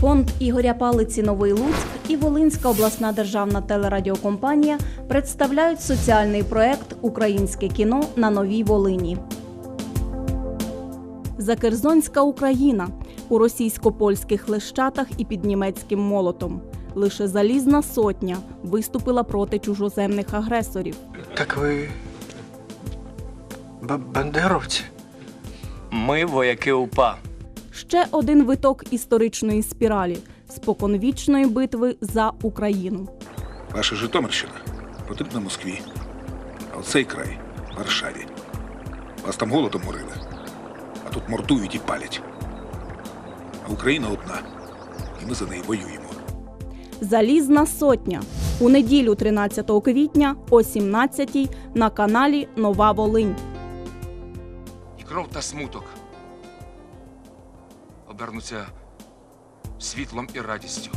Фонд Ігоря Палиці Новий Луцьк і Волинська обласна державна телерадіокомпанія представляють соціальний проект Українське кіно на новій Волині. Закерзонська Україна у російсько-польських лещатах і під німецьким молотом. Лише залізна сотня виступила проти чужоземних агресорів. Так ви. Б- бандеровці? Ми вояки УПА. Ще один виток історичної спіралі споконвічної битви за Україну. Ваша Житомирщина потрібна Москві, а оцей край Варшаві. Вас там голодом морили, а тут мордують і палять. А Україна одна, і ми за неї воюємо. Залізна сотня у неділю 13 квітня о 17 на каналі Нова Волинь. і кров та смуток обернуться світлом і радістю.